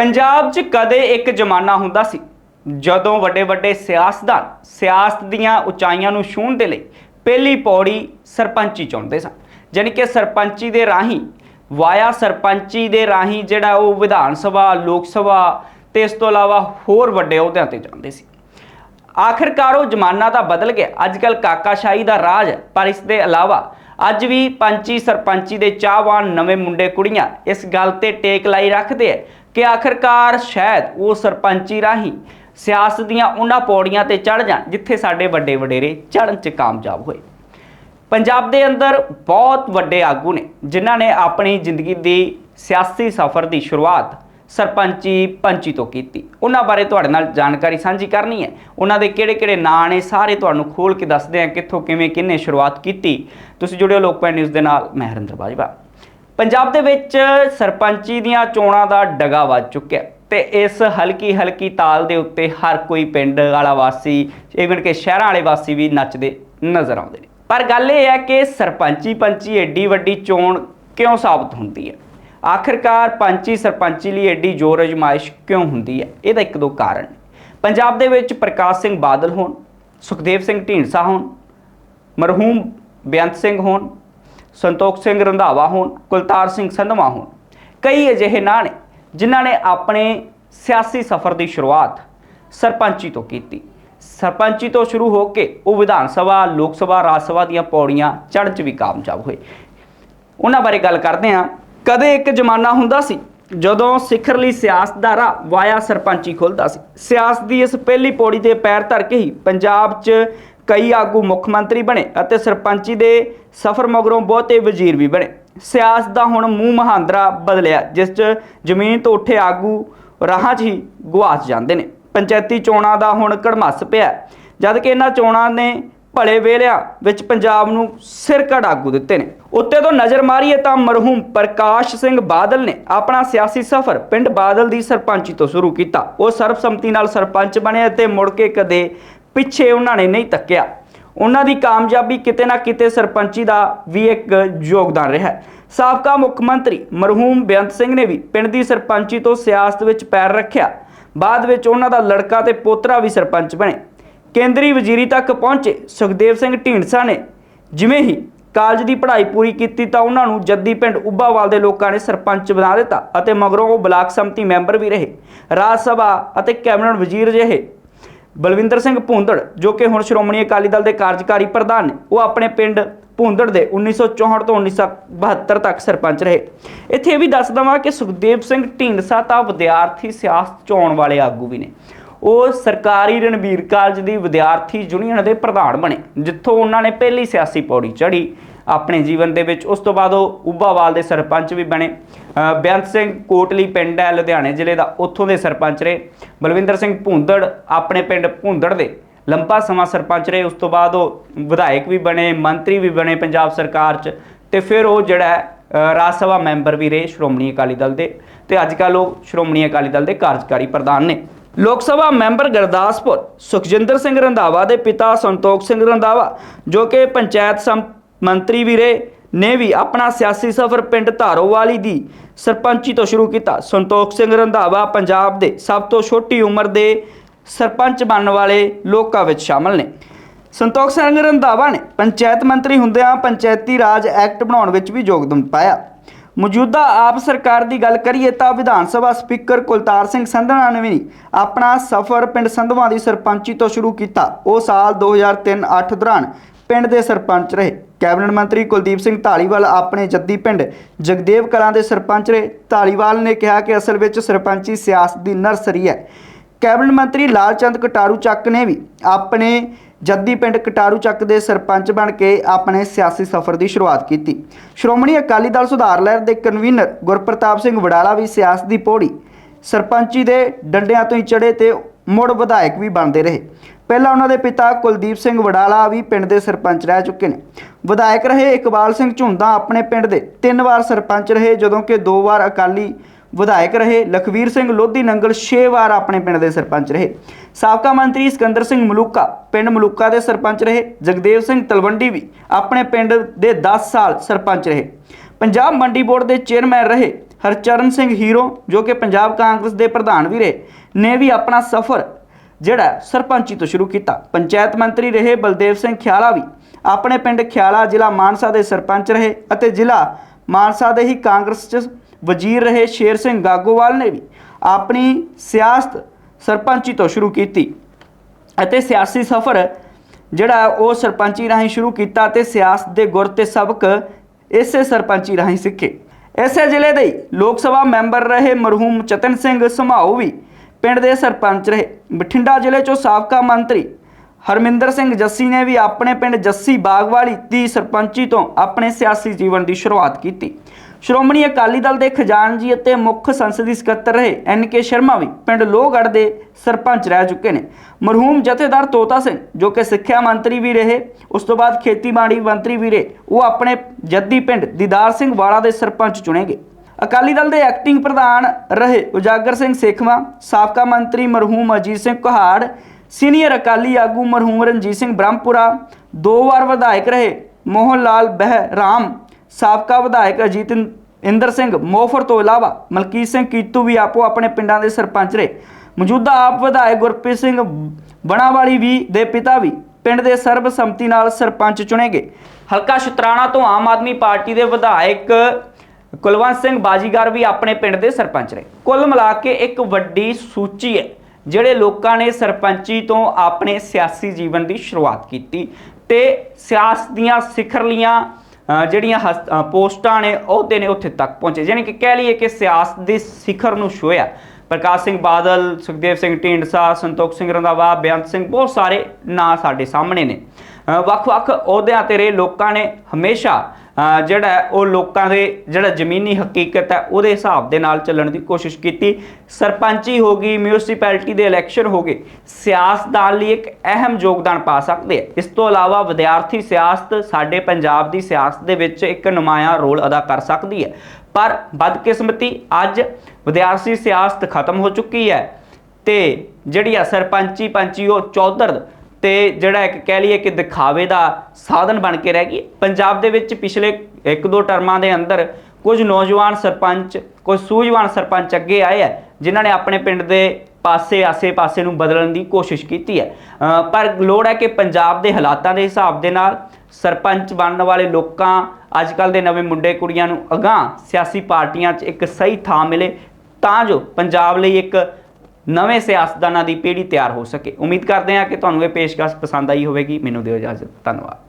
ਪੰਜਾਬ 'ਚ ਕਦੇ ਇੱਕ ਜ਼ਮਾਨਾ ਹੁੰਦਾ ਸੀ ਜਦੋਂ ਵੱਡੇ ਵੱਡੇ ਸਿਆਸਤਦਾਨ ਸਿਆਸਤ ਦੀਆਂ ਉਚਾਈਆਂ ਨੂੰ ਛੂਹਣ ਦੇ ਲਈ ਪਹਿਲੀ ਪੌੜੀ ਸਰਪੰਚੀ ਚੁਣਦੇ ਸਨ ਯਾਨੀ ਕਿ ਸਰਪੰਚੀ ਦੇ ਰਾਹੀਂ, ਵਾਇਆ ਸਰਪੰਚੀ ਦੇ ਰਾਹੀਂ ਜਿਹੜਾ ਉਹ ਵਿਧਾਨ ਸਭਾ, ਲੋਕ ਸਭਾ ਤੇ ਇਸ ਤੋਂ ਇਲਾਵਾ ਹੋਰ ਵੱਡੇ ਅਹੁਦਿਆਂ ਤੇ ਜਾਂਦੇ ਸੀ। ਆਖਿਰਕਾਰ ਉਹ ਜ਼ਮਾਨਾ ਤਾਂ ਬਦਲ ਗਿਆ ਅੱਜ ਕੱਲ ਕਾਕਾਸ਼ਾਹੀ ਦਾ ਰਾਜ ਹੈ, ਪਰ ਇਸ ਦੇ ਇਲਾਵਾ ਅੱਜ ਵੀ ਪੰਚੀ ਸਰਪੰਚੀ ਦੇ ਚਾਹਵਾਨ ਨਵੇਂ ਮੁੰਡੇ ਕੁੜੀਆਂ ਇਸ ਗੱਲ ਤੇ ਟੇਕ ਲਾਈ ਰੱਖਦੇ ਆ ਕਿ ਆਖਿਰਕਾਰ ਸ਼ਾਇਦ ਉਹ ਸਰਪੰਚੀ ਰਾਹੀਂ ਸਿਆਸਤ ਦੀਆਂ ਉਹਨਾਂ ਪੌੜੀਆਂ ਤੇ ਚੜ ਜਾਣ, ਜਿੱਥੇ ਸਾਡੇ ਵੱਡੇ ਵਡੇਰੇ ਚੜ੍ਹਨ 'ਚ ਕਾਮਯਾਬ ਹੋਏ। ਪੰਜਾਬ ਦੇ ਅੰਦਰ ਬਹੁਤ ਵੱਡੇ ਆਗੂ ਨੇ, ਜਿਨ੍ਹਾਂ ਨੇ ਆਪਣੀ ਜ਼ਿੰਦਗੀ ਦੀ ਸਿਆਸੀ ਸਫ਼ਰ ਦੀ ਸ਼ੁਰੂਆਤ ਸਰਪੰਚੀ ਪੰਚੀ ਤੋਂ ਕੀਤੀ। ਉਹਨਾਂ ਬਾਰੇ ਤੁਹਾਡੇ ਨਾਲ ਜਾਣਕਾਰੀ ਸਾਂਝੀ ਕਰਨੀ ਹੈ। ਉਹਨਾਂ ਦੇ ਕਿਹੜੇ-ਕਿਹੜੇ ਨਾਂ ਨੇ, ਸਾਰੇ ਤੁਹਾਨੂੰ ਖੋਲ ਕੇ ਦੱਸਦੇ ਹਾਂ ਕਿੱਥੋਂ, ਕਿਵੇਂ ਕਿੰਨੇ ਸ਼ੁਰੂਆਤ ਕੀਤੀ। ਤੁਸੀਂ ਜੁੜਿਓ ਲੋਕਪਾਲ ਨਿਊਜ਼ ਦੇ ਨਾਲ, ਮੈਂ ਹਰਿੰਦਰ ਬਾਜਵਾ। ਪੰਜਾਬ ਦੇ ਵਿੱਚ ਸਰਪੰਚੀ ਦੀਆਂ ਚੋਣਾਂ ਦਾ ਡਗਾ ਵੱਜ ਚੁੱਕਿਆ ਤੇ ਇਸ ਹਲਕੀ ਹਲਕੀ ਤਾਲ ਦੇ ਉੱਤੇ ਹਰ ਕੋਈ ਪਿੰਡ ਵਾਲਾ ਵਾਸੀ ਇਵਨ ਕਿ ਸ਼ਹਿਰਾਂ ਵਾਲੇ ਵਾਸੀ ਵੀ ਨੱਚਦੇ ਨਜ਼ਰ ਆਉਂਦੇ ਨੇ। ਪਰ ਗੱਲ ਇਹ ਹੈ ਕਿ ਸਰਪੰਚੀ ਪੰਚੀ ਐਡੀ ਵੱਡੀ ਚੋਣ ਕਿਉਂ ਸਾਬਤ ਹੁੰਦੀ ਹੈ? ਆਖਿਰਕਾਰ ਪੰਚੀ ਸਰਪੰਚੀ ਲਈ ਐਡੀ ਜ਼ੋਰ ਅਜਮਾਇਸ਼ ਕਿਉਂ ਹੁੰਦੀ ਹੈ? ਇਹਦਾ ਇੱਕ ਦੋ ਕਾਰਨ ਪੰਜਾਬ ਦੇ ਵਿੱਚ ਪ੍ਰਕਾਸ਼ ਸਿੰਘ ਬਾਦਲ ਹੋਣ, ਸੁਖਦੇਵ ਸਿੰਘ ਢੀਂਡਸਾ ਹੋਣ, ਮਰਹੂਮ ਬੇਅੰਤ ਸਿੰਘ ਹੋਣ ਸੰਤੋਖ ਸਿੰਘ ਰੰਧਾਵਾ ਹੋਣ, ਕੁਲਤਾਰ ਸਿੰਘ ਸੰਧਵਾ ਹੋਣ। ਕਈ ਅਜਿਹੇ ਨਾਂ ਨੇ ਜਿਨ੍ਹਾਂ ਨੇ ਆਪਣੇ ਸਿਆਸੀ ਸਫ਼ਰ ਦੀ ਸ਼ੁਰੂਆਤ ਸਰਪੰਚੀ ਤੋਂ ਕੀਤੀ। ਸਰਪੰਚੀ ਤੋਂ ਸ਼ੁਰੂ ਹੋ ਕੇ ਉਹ ਵਿਧਾਨ ਸਭਾ, ਲੋਕ ਸਭਾ, ਰਾਜ ਸਭਾ ਦੀਆਂ ਪੌੜੀਆਂ ਚੜ੍ਹਨ 'ਚ ਵੀ ਕਾਮਯਾਬ ਹੋਏ। ਉਹਨਾਂ ਬਾਰੇ ਗੱਲ ਕਰਦੇ ਹਾਂ। ਕਦੇ ਇੱਕ ਜ਼ਮਾਨਾ ਹੁੰਦਾ ਸੀ ਜਦੋਂ ਸਿਖਰਲੀ ਸਿਆਸਤ ਦਾ ਰਾਹ ਵਾਇਆ ਸਰਪੰਚੀ ਖੁੱਲਦਾ ਸੀ। ਸਿਆਸਤ ਦੀ ਇਸ ਪਹਿਲੀ ਪੌੜੀ ਤੇ ਪੈਰ ਧਰ ਕੇ ਹੀ ਪੰਜਾਬ 'ਚ ਕਈ ਆਗੂ ਮੁੱਖ ਮੰਤਰੀ ਬਣੇ ਅਤੇ ਸਰਪੰਚੀ ਦੇ ਸਫ਼ਰ ਮਗਰੋਂ ਬਹੁਤੇ ਵਜ਼ੀਰ ਵੀ ਬਣੇ। ਸਿਆਸਤ ਦਾ ਹੁਣ ਮੂੰਹ ਮਹਾਂਦਰਾ ਬਦਲਿਆ, ਜਿਸ 'ਚ ਜ਼ਮੀਨ ਤੋਂ ਉੱਠੇ ਆਗੂ ਰਾਹਾਂ 'ਚ ਹੀ ਗੁਆਚ ਜਾਂਦੇ ਨੇ। ਪੰਚਾਇਤੀ ਚੋਣਾਂ ਦਾ ਹੁਣ ਕੜਮੱਸ ਪਿਆ ਜਦ ਕਿ ਇਹਨਾਂ ਚੋਣਾਂ ਨੇ ਭਲੇ ਵੇਲਿਆਂ ਵਿੱਚ ਪੰਜਾਬ ਨੂੰ ਸਿਰ ਘੜ ਆਗੂ ਦਿੱਤੇ ਨੇ। ਉੱਤੇ ਤੋਂ ਨਜ਼ਰ ਮਾਰੀਏ ਤਾਂ ਮਰਹੂਮ ਪ੍ਰਕਾਸ਼ ਸਿੰਘ ਬਾਦਲ ਨੇ ਆਪਣਾ ਸਿਆਸੀ ਸਫ਼ਰ ਪਿੰਡ ਬਾਦਲ ਦੀ ਸਰਪੰਚੀ ਤੋਂ ਸ਼ੁਰੂ ਕੀਤਾ। ਉਹ ਸਰਬਸੰਮਤੀ ਨਾਲ ਸਰਪੰਚ ਬਣੇ ਅਤੇ ਮੁੜ ਕੇ ਕਦੇ ਪਿੱਛੇ ਉਹਨਾਂ ਨੇ ਨਹੀਂ ਤੱਕਿਆ। ਉਹਨਾਂ ਦੀ ਕਾਮਯਾਬੀ ਕਿਤੇ ਨਾ ਕਿਤੇ ਸਰਪੰਚੀ ਦਾ ਵੀ ਇੱਕ ਯੋਗਦਾਨ ਰਿਹਾ ਹੈ। ਸਾਬਕਾ ਮੁੱਖ ਮੰਤਰੀ ਮਰਹੂਮ ਬੇਅੰਤ ਸਿੰਘ ਨੇ ਵੀ ਪਿੰਡ ਦੀ ਸਰਪੰਚੀ ਤੋਂ ਸਿਆਸਤ ਵਿੱਚ ਪੈਰ ਰੱਖਿਆ। ਬਾਅਦ ਵਿੱਚ ਉਹਨਾਂ ਦਾ ਲੜਕਾ ਤੇ ਪੋਤਰਾ ਵੀ ਸਰਪੰਚ ਬਣੇ। ਕੇਂਦਰੀ ਵਜ਼ੀਰੀ ਤੱਕ ਪਹੁੰਚੇ ਸੁਖਦੇਵ ਸਿੰਘ ਢੀਂਡਸਾ ਨੇ। ਜਿਵੇਂ ਹੀ ਕਾਲਜ ਦੀ ਪੜ੍ਹਾਈ ਪੂਰੀ ਕੀਤੀ ਤਾਂ ਉਹਨਾਂ ਨੂੰ ਜੱਦੀ ਪਿੰਡ ਉੱਬਾਵਾਲ ਦੇ ਲੋਕਾਂ ਨੇ ਸਰਪੰਚ ਬਣਾ ਦਿੱਤਾ ਅਤੇ ਮਗਰੋਂ ਉਹ ਬਲਾਕ ਸੰਮਤੀ ਮੈਂਬਰ ਵੀ ਰਹੇ। ਰਾਜ ਸਭਾ ਅਤੇ ਕੈਬਨਿਟ ਵਜ਼ੀਰ ਜਿਹੇ ਬਲਵਿੰਦਰ ਸਿੰਘ ਭੂੰਦੜ, ਜੋ ਕਿ ਹੁਣ ਸ਼੍ਰੋਮਣੀ ਅਕਾਲੀ ਦਲ ਦੇ ਕਾਰਜਕਾਰੀ ਪ੍ਰਧਾਨ ਨੇ, ਉਹ ਆਪਣੇ ਪਿੰਡ ਭੂੰਦੜ ਦੇ 1964 ਤੋਂ 1972 ਤੱਕ ਸਰਪੰਚ ਰਹੇ। ਇੱਥੇ ਇਹ ਵੀ ਦੱਸ ਦਵਾਂ ਕਿ ਸੁਖਦੇਵ ਸਿੰਘ ਢੀਂਡਸਾ ਤਾਂ ਵਿਦਿਆਰਥੀ ਸਿਆਸਤ ਚ ਆਉਣ ਵਾਲੇ ਆਗੂ ਵੀ ਨੇ। ਉਹ ਸਰਕਾਰੀ ਰਣਬੀਰ ਕਾਲਜ ਦੀ ਵਿਦਿਆਰਥੀ ਯੂਨੀਅਨ ਦੇ ਪ੍ਰਧਾਨ ਬਣੇ, ਜਿੱਥੋਂ ਉਹਨਾਂ ਨੇ ਪਹਿਲੀ ਸਿਆਸੀ ਪੌੜੀ ਚੜ੍ਹੀ। ਆਪਣੇ ਜੀਵਨ ਦੇ ਵਿੱਚ। ਉਸ ਤੋਂ ਬਾਅਦ ਉਹ ਉੱਭਾਵਾਲ ਦੇ ਸਰਪੰਚ ਵੀ ਬਣੇ। ਬੇਅੰਤ ਸਿੰਘ ਕੋਟਲੀ ਪਿੰਡ ਹੈ ਲੁਧਿਆਣੇ ਜ਼ਿਲ੍ਹੇ ਦਾ। ਉੱਥੋਂ ਦੇ ਸਰਪੰਚ ਰਹੇ। ਬਲਵਿੰਦਰ ਸਿੰਘ ਭੁੰਦੜ ਆਪਣੇ ਪਿੰਡ ਭੁੰਦੜ ਦੇ। ਲੰਬਾ ਸਮਾਂ ਸਰਪੰਚ ਰਹੇ। ਉਸ ਤੋਂ ਬਾਅਦ ਉਹ ਵਿਧਾਇਕ ਵੀ ਬਣੇ, ਮੰਤਰੀ ਵੀ ਬਣੇ ਪੰਜਾਬ ਸਰਕਾਰ 'ਚ ਤੇ ਫਿਰ ਉਹ ਜਿਹੜਾ ਰਾਜ ਸਭਾ ਮੈਂਬਰ ਵੀ ਰਹੇ ਸ਼੍ਰੋਮਣੀ ਅਕਾਲੀ ਦਲ ਦੇ ਤੇ ਅੱਜ ਕੱਲ੍ਹ ਉਹ ਸ਼੍ਰੋਮਣੀ ਅਕਾਲੀ ਦਲ ਦੇ ਕਾਰਜਕਾਰੀ ਪ੍ਰਧਾਨ ਨੇ। ਲੋਕ ਸਭਾ ਮੈਂਬਰ ਗੁਰਦਾਸਪੁਰ ਸੁਖਜਿੰਦਰ ਸਿੰਘ ਰੰਧਾਵਾ ਦੇ ਪਿਤਾ ਸੰਤੋਖ ਸਿੰਘ ਰੰਧਾਵਾ, ਜੋ ਕਿ ਪੰਚਾਇਤ ਸਮ ਮੰਤਰੀ ਵੀ ਰਹੇ ਨੇ ਵੀ ਆਪਣਾ ਸਿਆਸੀ ਸਫ਼ਰ ਪਿੰਡ ਧਾਰੋਵਾਲੀ ਦੀ ਸਰਪੰਚੀ ਤੋਂ ਸ਼ੁਰੂ ਕੀਤਾ। ਸੰਤੋਖ ਸਿੰਘ ਰੰਧਾਵਾ ਪੰਜਾਬ ਦੇ ਸਭ ਤੋਂ ਛੋਟੀ ਉਮਰ ਦੇ ਸਰਪੰਚ ਬਣਨ ਵਾਲੇ ਲੋਕਾਂ ਵਿੱਚ ਸ਼ਾਮਲ ਨੇ। ਸੰਤੋਖ ਸਿੰਘ ਰੰਧਾਵਾ ਨੇ ਪੰਚਾਇਤ ਮੰਤਰੀ ਹੁੰਦਿਆਂ ਪੰਚਾਇਤੀ ਰਾਜ ਐਕਟ ਬਣਾਉਣ ਵਿੱਚ ਵੀ ਯੋਗਦਾਨ ਪਾਇਆ। ਮੌਜੂਦਾ ਆਪ ਸਰਕਾਰ ਦੀ ਗੱਲ ਕਰੀਏ ਤਾਂ ਵਿਧਾਨ ਸਭਾ ਸਪੀਕਰ ਕੁਲਤਾਰ ਸਿੰਘ ਸੰਧਵਾ ਨੇ ਵੀ ਆਪਣਾ ਸਫ਼ਰ ਪਿੰਡ ਸੰਧਵਾ ਦੀ ਸਰਪੰਚੀ ਤੋਂ ਸ਼ੁਰੂ ਕੀਤਾ। ਉਹ ਸਾਲ 2003-8 ਦੌਰਾਨ ਪਿੰਡ ਦੇ ਸਰਪੰਚ ਰਹੇ। ਕੈਬਨਿਟ ਮੰਤਰੀ ਕੁਲਦੀਪ ਸਿੰਘ ਢਾਲੀਵਾਲ ਆਪਣੇ ਜੱਦੀ ਪਿੰਡ ਜਗਦੇਵ ਕਲਾਂ ਦੇ ਸਰਪੰਚ ਰਹੇ। ਢਾਲੀਵਾਲ ਨੇ ਕਿਹਾ ਕਿ ਅਸਲ ਵਿੱਚ ਸਰਪੰਚੀ ਸਿਆਸਤ ਦੀ ਨਰਸਰੀ ਹੈ। ਕੈਬਨਿਟ ਮੰਤਰੀ ਲਾਲਚੰਦ ਕਟਾਰੂ ਚੱਕ ਨੇ ਵੀ ਆਪਣੇ ਜੱਦੀ ਪਿੰਡ ਕਟਾਰੂ ਚੱਕ ਦੇ ਸਰਪੰਚ ਬਣ ਕੇ ਆਪਣੇ ਸਿਆਸੀ ਸਫ਼ਰ ਦੀ ਸ਼ੁਰੂਆਤ ਕੀਤੀ। ਸ਼੍ਰੋਮਣੀ ਅਕਾਲੀ ਦਲ ਸੁਧਾਰ ਲਹਿਰ ਦੇ ਕਨਵੀਨਰ ਗੁਰਪ੍ਰਤਾਪ ਸਿੰਘ ਵਡਾਲਾ ਵੀ ਸਿਆਸਤ ਦੀ ਪੌੜੀ। ਸਰਪੰਚੀ ਦੇ ਡੰਡਿਆਂ ਤੋਂ ਹੀ ਚੜੇ ਤੇ ਮੁੜ ਵਿਧਾਇਕ ਵੀ ਬਣਦੇ ਰਹੇ। ਪਹਿਲਾਂ ਉਹਨਾਂ ਦੇ ਪਿਤਾ ਕੁਲਦੀਪ ਸਿੰਘ ਵਡਾਲਾ ਵੀ ਪਿੰਡ ਦੇ ਸਰਪੰਚ ਰਹਿ ਚੁੱਕੇ ਨੇ। ਵਿਧਾਇਕ ਰਹੇ ਇਕਬਾਲ ਸਿੰਘ ਝੁੰਦਾ ਆਪਣੇ ਪਿੰਡ ਦੇ ਤਿੰਨ ਵਾਰ ਸਰਪੰਚ ਰਹੇ, ਜਦੋਂ ਕਿ ਦੋ ਵਾਰ ਅਕਾਲੀ ਵਿਧਾਇਕ ਰਹੇ। ਲਖਵੀਰ ਸਿੰਘ ਲੋਧੀ ਨੰਗਲ 6 ਵਾਰ ਆਪਣੇ ਪਿੰਡ ਦੇ ਸਰਪੰਚ ਰਹੇ। ਸਾਬਕਾ ਮੰਤਰੀ ਸਿਕੰਦਰ ਸਿੰਘ ਮਲੂਕਾ ਪਿੰਡ ਮਲੂਕਾ ਦੇ ਸਰਪੰਚ ਰਹੇ। ਜਗਦੇਵ ਸਿੰਘ ਤਲਵੰਡੀ ਵੀ ਆਪਣੇ ਪਿੰਡ ਦੇ 10 ਸਾਲ ਸਰਪੰਚ ਰਹੇ। ਪੰਜਾਬ ਮੰਡੀ ਬੋਰਡ ਦੇ ਚੇਅਰਮੈਨ ਰਹੇ ਹਰਚਰਨ ਸਿੰਘ ਹੀਰੋ, ਜੋ ਕਿ ਪੰਜਾਬ ਕਾਂਗਰਸ ਦੇ ਪ੍ਰਧਾਨ ਵੀ ਰਹੇ। ਨੇ ਵੀ ਆਪਣਾ ਸਫ਼ਰ ਜਿਹੜਾ ਸਰਪੰਚੀ ਤੋਂ ਸ਼ੁਰੂ ਕੀਤਾ। ਪੰਚਾਇਤ ਮੰਤਰੀ ਰਹੇ ਬਲਦੇਵ ਸਿੰਘ ਖਿਆਲਾ ਵੀ ਆਪਣੇ ਪਿੰਡ ਖਿਆਲਾ ਜ਼ਿਲ੍ਹਾ ਮਾਨਸਾ ਦੇ ਸਰਪੰਚ ਰਹੇ ਅਤੇ ਜ਼ਿਲ੍ਹਾ ਮਾਨਸਾ ਦੇ ਹੀ ਕਾਂਗਰਸ 'ਚ ਵਜ਼ੀਰ ਰਹੇ ਸ਼ੇਰ ਸਿੰਘ ਗਾਗੋਵਾਲ ਨੇ ਵੀ ਆਪਣੀ ਸਿਆਸਤ ਸਰਪੰਚੀ ਤੋਂ ਸ਼ੁਰੂ ਕੀਤੀ ਅਤੇ ਸਿਆਸੀ ਸਫ਼ਰ ਜਿਹੜਾ ਉਹ ਸਰਪੰਚੀ ਰਾਹੀਂ ਸ਼ੁਰੂ ਕੀਤਾ ਤੇ ਸਿਆਸਤ ਦੇ ਗੁਰ ਤੇ ਸਬਕ ਇਸੇ ਸਰਪੰਚੀ ਰਾਹੀਂ ਸਿੱਖੇ। ਇਸੇ ਜ਼ਿਲ੍ਹੇ ਦੇ ਲੋਕ ਸਭਾ ਮੈਂਬਰ ਰਹੇ ਮਰਹੂਮ ਚਤਨ ਸਿੰਘ ਸਮਾਉ ਵੀ ਪਿੰਡ ਦੇ ਸਰਪੰਚ ਰਹੇ। ਬਠਿੰਡਾ ਜ਼ਿਲ੍ਹੇ ਚੋਂ ਸਾਬਕਾ ਮੰਤਰੀ ਹਰਮਿੰਦਰ ਸਿੰਘ ਜੱਸੀ ਨੇ ਵੀ ਆਪਣੇ ਪਿੰਡ ਜੱਸੀ ਬਾਗਵਾਲੀ ਦੀ ਸਰਪੰਚੀ ਤੋਂ ਆਪਣੇ ਸਿਆਸੀ ਜੀਵਨ ਦੀ ਸ਼ੁਰੂਆਤ ਕੀਤੀ। ਸ਼੍ਰੋਮਣੀ ਅਕਾਲੀ ਦਲ ਦੇ ਖਜ਼ਾਨਜੀ ਅਤੇ ਮੁੱਖ ਸੰਸਦੀ ਸਕੱਤਰ ਰਹੇ ਐਨ ਕੇ ਸ਼ਰਮਾ ਵੀ ਪਿੰਡ ਲੋਹਗੜ੍ਹ ਦੇ ਸਰਪੰਚ ਰਹਿ ਚੁੱਕੇ ਨੇ। ਮਰਹੂਮ ਜਥੇਦਾਰ ਤੋਤਾ ਸਿੰਘ, ਜੋ ਕਿ ਸਿੱਖਿਆ ਮੰਤਰੀ ਵੀ ਰਹੇ, ਉਸ ਤੋਂ ਬਾਅਦ ਖੇਤੀਬਾੜੀ ਮੰਤਰੀ ਵੀ ਰਹੇ, ਉਹ ਆਪਣੇ ਜੱਦੀ ਪਿੰਡ ਦੀਦਾਰ ਸਿੰਘ ਵਾਲਾ ਦੇ ਸਰਪੰਚ ਚੁਣੇ ਗਏ। ਅਕਾਲੀ ਦਲ ਦੇ ਐਕਟਿੰਗ ਪ੍ਰਧਾਨ ਰਹੇ ਉਜਾਗਰ ਸਿੰਘ ਸੇਖਵਾਂ, ਸਾਬਕਾ ਮੰਤਰੀ ਮਰਹੂਮ ਅਜੀਤ ਸਿੰਘ ਕੁਹਾੜ ਸੀਨੀਅਰ ਅਕਾਲੀ ਆਗੂ ਮਰਹੂਮ ਰਣਜੀਤ ਸਿੰਘ ਬ੍ਰਹਮਪੁਰਾ, ਦੋ ਵਾਰ ਵਿਧਾਇਕ ਰਹੇ ਮੋਹਨ ਲਾਲ ਬਹਿਰਾਮ, ਸਾਬਕਾ ਵਿਧਾਇਕ ਅਜੀਤ ਇੰ- ਇੰਦਰ ਸਿੰਘ ਮੋਫਰ ਤੋਂ ਇਲਾਵਾ ਮਲਕੀਤ ਸਿੰਘ ਕੀਤੂ ਵੀ ਆਪੋ ਆਪਣੇ ਪਿੰਡਾਂ ਦੇ ਸਰਪੰਚ ਰਹੇ। ਮੌਜੂਦਾ ਆਪ ਵਿਧਾਇਕ ਗੁਰਪ੍ਰੀਤ ਸਿੰਘ ਬਣਾਵਾਲੀ ਵੀ ਦੇ ਪਿਤਾ ਵੀ ਪਿੰਡ ਦੇ ਸਰਬਸੰਮਤੀ ਨਾਲ ਸਰਪੰਚ ਚੁਣੇ ਗਏ। ਹਲਕਾ ਸ਼ੁਤਰਾਣਾ ਤੋਂ ਆਮ ਆਦਮੀ ਪਾਰਟੀ ਦੇ ਵਿਧਾਇਕ ਕੁਲਵੰਤ ਸਿੰਘ ਬਾਜੀਗਰ ਵੀ ਆਪਣੇ ਪਿੰਡ ਦੇ ਸਰਪੰਚ ਰਹੇ। ਕੁੱਲ ਮਿਲਾ ਕੇ ਇੱਕ ਵੱਡੀ ਸੂਚੀ ਹੈ, ਜਿਹੜੇ ਲੋਕਾਂ ਨੇ ਸਰਪੰਚੀ ਤੋਂ ਆਪਣੇ ਸਿਆਸੀ ਜੀਵਨ ਦੀ ਸ਼ੁਰੂਆਤ ਕੀਤੀ ਤੇ ਸਿਆਸਤ ਦੀਆਂ ਸਿਖਰਲੀਆਂ ਜਿਹੜੀਆਂ ਹਸ- ਪੋਸਟਾਂ ਨੇ ਉਹਦੇ ਨੇ ਉੱਥੇ ਤੱਕ ਪਹੁੰਚੇ। ਯਾਨੀ ਕਿ ਕਹਿ ਲਈਏ ਕਿ ਸਿਆਸਤ ਦੇ ਸਿਖਰ ਨੂੰ ਛੂਹਿਆ। ਪ੍ਰਕਾਸ਼ ਸਿੰਘ ਬਾਦਲ, ਸੁਖਦੇਵ ਸਿੰਘ ਢੀਂਡਸਾ, ਸੰਤੋਖ ਸਿੰਘ ਰੰਧਾਵਾ, ਬੇਅੰਤ ਸਿੰਘ, ਬਹੁਤ ਸਾਰੇ ਨਾਂ ਸਾਡੇ ਸਾਹਮਣੇ ਨੇ। ਵੱਖ-ਵੱਖ ਅਹੁਦਿਆਂ ਤੇ ਰਹੇ ਲੋਕਾਂ ਨੇ ਹਮੇਸ਼ਾ ਜਿਹੜਾ ਉਹ ਲੋਕਾਂ ਦੇ ਜਿਹੜਾ ਜ਼ਮੀਨੀ ਹਕੀਕਤ ਹੈ ਉਹਦੇ ਹਿਸਾਬ ਦੇ ਨਾਲ ਚੱਲਣ ਦੀ ਕੋਸ਼ਿਸ਼ ਕੀਤੀ। ਸਰਪੰਚੀ ਹੋ ਗਈ ਮਿਊਨਿਸਪੈਲਿਟੀ ਦੇ ਇਲੈਕਸ਼ਨ ਹੋ ਗਏ ਸਿਆਸਤਦਾਨ ਲਈ ਇੱਕ ਅਹਿਮ ਯੋਗਦਾਨ ਪਾ ਸਕਦੇ ਆ ਇਸ ਤੋਂ ਇਲਾਵਾ ਵਿਦਿਆਰਥੀ ਸਿਆਸਤ ਸਾਡੇ ਪੰਜਾਬ ਦੀ ਸਿਆਸਤ ਦੇ ਵਿੱਚ ਇੱਕ ਨੁਮਾਇਆ ਰੋਲ ਅਦਾ ਕਰ ਸਕਦੀ ਹੈ। ਪਰ ਬਦਕਿਸਮਤੀ ਅੱਜ ਵਿਦਿਆਰਥੀ ਸਿਆਸਤ ਖਤਮ ਹੋ ਚੁੱਕੀ ਹੈ ਤੇ ਜਿਹੜੀ ਆ ਸਰਪੰਚੀ ਪੰਚੀ ਉਹ ਚੌਧਰ ਤੇ ਜਿਹੜਾ ਇੱਕ ਕਹਿ ਲਈਏ ਕਿ ਦਿਖਾਵੇ ਦਾ ਸਾਧਨ ਬਣ ਕੇ ਰਹਿ ਗਈ। ਪੰਜਾਬ ਦੇ ਵਿੱਚ ਪਿਛਲੇ ਇੱਕ ਦੋ ਟਰਮਾਂ ਦੇ ਅੰਦਰ ਕੁਝ ਨੌਜਵਾਨ ਸਰਪੰਚ, ਕੁਝ ਸੂਝਵਾਨ ਸਰਪੰਚ ਅੱਗੇ ਆਏ ਆ, ਜਿਨ੍ਹਾਂ ਨੇ ਆਪਣੇ ਪਿੰਡ ਦੇ ਪਾਸੇ, ਆਸੇ-ਪਾਸੇ ਨੂੰ ਬਦਲਣ ਦੀ ਕੋਸ਼ਿਸ਼ ਕੀਤੀ ਹੈ ਪਰ ਲੋੜ ਹੈ ਕਿ ਪੰਜਾਬ ਦੇ ਹਾਲਾਤਾਂ ਦੇ ਹਿਸਾਬ ਦੇ ਨਾਲ ਸਰਪੰਚ ਬਣਨ ਵਾਲੇ ਲੋਕਾਂ ਅੱਜ ਕੱਲ ਦੇ ਨਵੇਂ ਮੁੰਡੇ ਕੁੜੀਆਂ ਨੂੰ ਅਗਾਂਹ ਸਿਆਸੀ ਪਾਰਟੀਆਂ 'ਚ ਇੱਕ ਸਹੀ ਥਾਂ ਮਿਲੇ, ਤਾਂ ਜੋ ਪੰਜਾਬ ਲਈ ਇੱਕ ਨਵੇਂ ਸਿਆਸਤਦਾਨਾਂ ਦੀ ਪੀੜ੍ਹੀ ਤਿਆਰ ਹੋ ਸਕੇ। ਉਮੀਦ ਕਰਦੇ ਹਾਂ ਕਿ ਤੁਹਾਨੂੰ ਇਹ ਪੇਸ਼ਕਸ਼ ਪਸੰਦ ਆਈ ਹੋਵੇਗੀ। ਮੈਨੂੰ ਦਿਓ ਇਜਾਜ਼ਤ। ਧੰਨਵਾਦ।